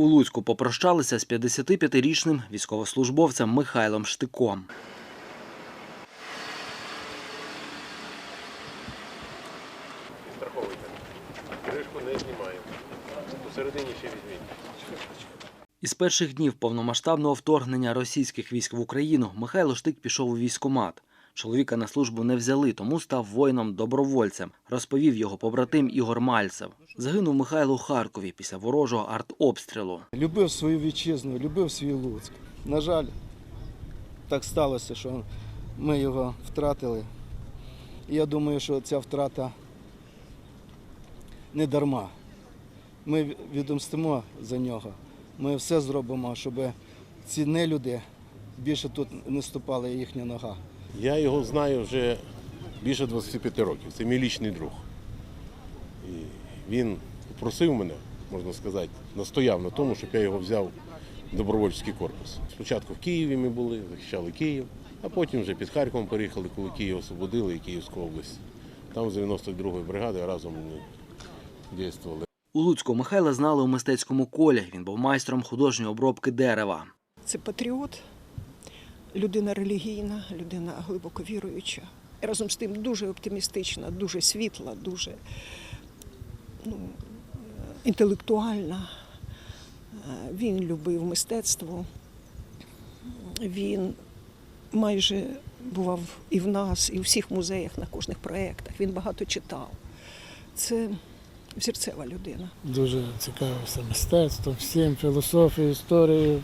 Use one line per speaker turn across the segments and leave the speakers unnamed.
У Луцьку попрощалися з 55-річним військовослужбовцем Михайлом Штиком.
Страховуйте. Кришку не знімаємо. Посередині ще візьміть.
Із перших днів повномасштабного вторгнення російських військ в Україну Михайло Штик пішов у військкомат. Чоловіка на службу не взяли, тому став воїном-добровольцем, розповів його побратим Ігор Мальцев. Загинув Михайло у Харкові після ворожого артобстрілу.
Любив свою вітчизну, любив свій Луцьк. На жаль, так сталося, що ми його втратили. І я думаю, що ця втрата не дарма. Ми відомстимо за нього. Ми все зробимо, щоб ці нелюди більше тут не ступала їхня нога.
Я його знаю вже більше 25 років. Це мій лічний друг. Він просив мене, можна сказати, настояв на тому, щоб я його взяв в добровольчий корпус. Спочатку в Києві ми були, захищали Київ, а потім вже під Харковом переїхали, коли Київ освободили і Київську область. Там з 92-ї бригади разом ми дійствували.
У Луцьку Михайла знали у мистецькому колі. Він був майстром художньої обробки дерева.
Це патріот, людина релігійна, людина глибоко віруюча. Разом з тим дуже оптимістична, дуже світла, дуже ну, інтелектуальна. Е, Він любив мистецтво. Він майже бував і в нас, і у всіх музеях, на кожних проєктах. Він багато читав. Це взірцева людина.
Дуже цікавився мистецтвом, всім, філософією, історією.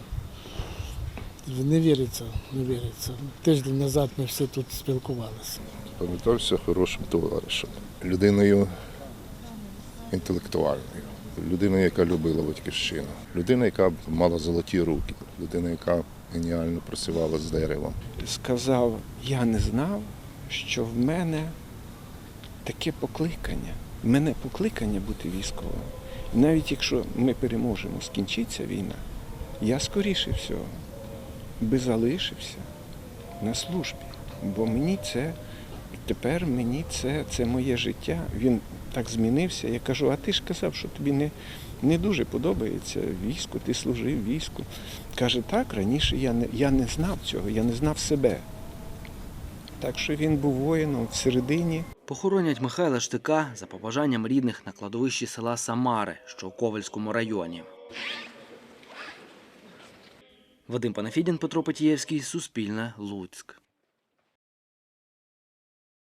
Не віриться, не віриться. Тиждень назад ми всі тут спілкувалися.
Пам'ятався хорошим товаришем, людиною інтелектуальною, людиною, яка любила батьківщину, людина, яка мала золоті руки, людина, яка геніально працювала з деревом.
сказав, я не знав, що в мене таке покликання. В мене покликання бути військовим. І навіть якщо ми переможемо, скінчиться війна, я скоріше всього би залишився на службі. Бо мені це тепер мені це, це моє життя. Він так змінився. Я кажу, а ти ж казав, що тобі не, не дуже подобається військо, ти служив війську. Каже, так, раніше я не, я не знав цього, я не знав себе. Так що він був воїном всередині.
Похоронять Михайла Штика за побажанням рідних на кладовищі села Самари, що у Ковальському районі. Вадим Панафідін, Петро Петієвський, Суспільне, Луцьк.